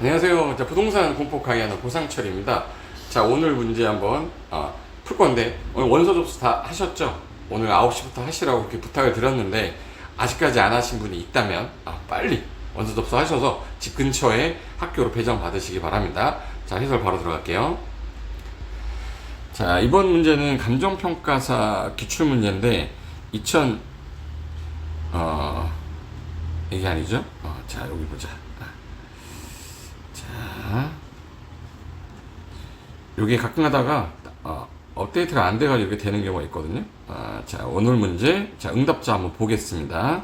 안녕하세요. 자, 부동산 공포 강의하는 고상철입니다. 자, 오늘 문제 한번 아, 풀 건데 오늘 원서 접수 다 하셨죠? 오늘 9시부터 하시라고 이렇게 부탁을 드렸는데 아직까지 안 하신 분이 있다면 아, 빨리 원서 접수 하셔서 집 근처에 학교로 배정 받으시기 바랍니다. 자, 해설 바로 들어갈게요. 자, 이번 문제는 감정평가사 기출문제인데 2000 어, 이게 아니죠? 어, 자, 여기 보자. 자, 요게 가끔 하다가 어, 업데이트가 안 돼가지고 이렇게 되는 경우가 있거든요. 아, 자, 오늘 문제, 자, 응답자 한번 보겠습니다.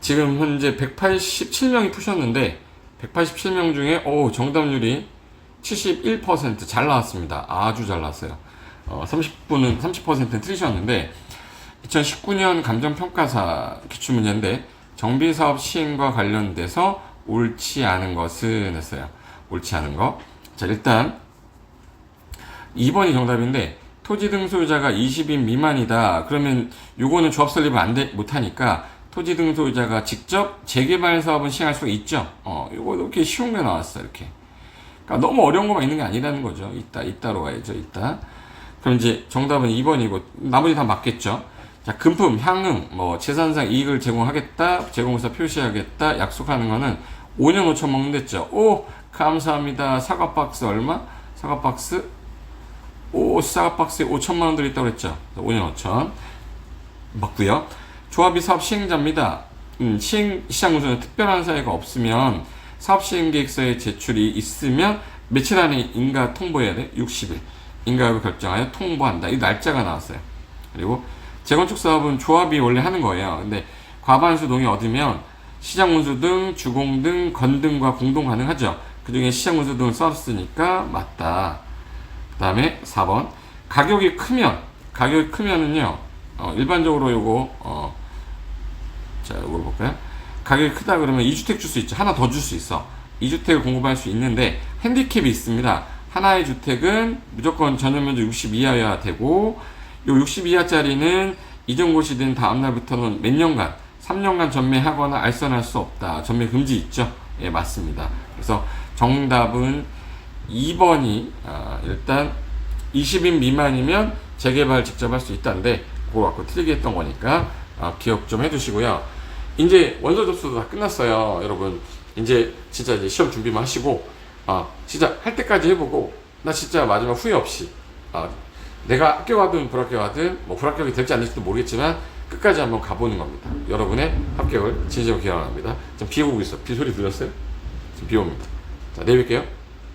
지금 현재 187명이 푸셨는데, 187명 중에, 오, 정답률이 71%잘 나왔습니다. 아주 잘 나왔어요. 어, 30분은, 30%는 틀리셨는데, 2019년 감정평가사 기출문제인데 정비사업 시행과 관련돼서 옳지 않은 것은 했어요. 옳지 않은 거. 자, 일단 2번이 정답인데 토지 등 소유자가 20인 미만이다. 그러면 요거는 조합 설립을 안 돼, 못 하니까 토지 등 소유자가 직접 재개발 사업은 시행할 수가 있죠. 어, 요거 이렇게 쉬운 게 나왔어. 이렇게. 그러니까 너무 어려운 것만 있는 게 아니라는 거죠. 있다, 있다로 가야죠. 있다. 그럼 이제 정답은 2번이고 나머지 다 맞겠죠. 자, 금품, 향응, 뭐 재산상 이익을 제공하겠다, 제공사 표시하겠다, 약속하는 거는 5년 5천 먹는댔죠. 오, 감사합니다. 사과 박스 얼마? 사과 박스? 오, 사과 박스에 5천만 원 들어있다고 그랬죠. 5년 5천. 맞고요. 조합이 사업 시행자입니다. 음, 시행, 시장 운수는 특별한 사유가 없으면 사업 시행 계획서에 제출이 있으면 며칠 안에 인가 통보해야 돼? 60일. 인가를 결정하여 통보한다. 이 날짜가 나왔어요. 그리고 재건축 사업은 조합이 원래 하는 거예요. 근데 과반수 동의 얻으면 시장 운수 등 주공 등 건 등과 공동 가능하죠. 그 중에 시장 운수 등을 썼으니까 맞다. 그 다음에 4번. 가격이 크면, 가격이 크면은요, 어, 일반적으로 요거, 어, 자, 요걸 볼까요? 가격이 크다 그러면 2주택 줄 수 있죠. 하나 더 줄 수 있어. 2주택을 공급할 수 있는데, 핸디캡이 있습니다. 하나의 주택은 무조건 전용면적 60 이하여야 되고, 요 60 이하짜리는 이전 고시된 다음 날부터는 몇 년간, 3년간 전매하거나 알선할 수 없다. 전매 금지 있죠? 예, 맞습니다. 그래서 정답은 2번이 아, 일단 20인 미만이면 재개발 직접 할 수 있다는데 그거 갖고 틀리게 했던 거니까 아, 기억 좀 해두시고요. 이제 원서 접수도 다 끝났어요, 여러분. 이제 진짜 이제 시험 준비만 하시고 아 진짜 할 때까지 해보고 나 진짜 마지막 후회 없이 아 내가 합격하든 불합격하든 뭐 불합격이 될지 안 될지도 모르겠지만 끝까지 한번 가보는 겁니다. 여러분의 합격을 진심으로 기원합니다. 지금 비 오고 있어. 비 소리 들렸어요? 지금 비 옵니다. 자, 내일 뵐게요.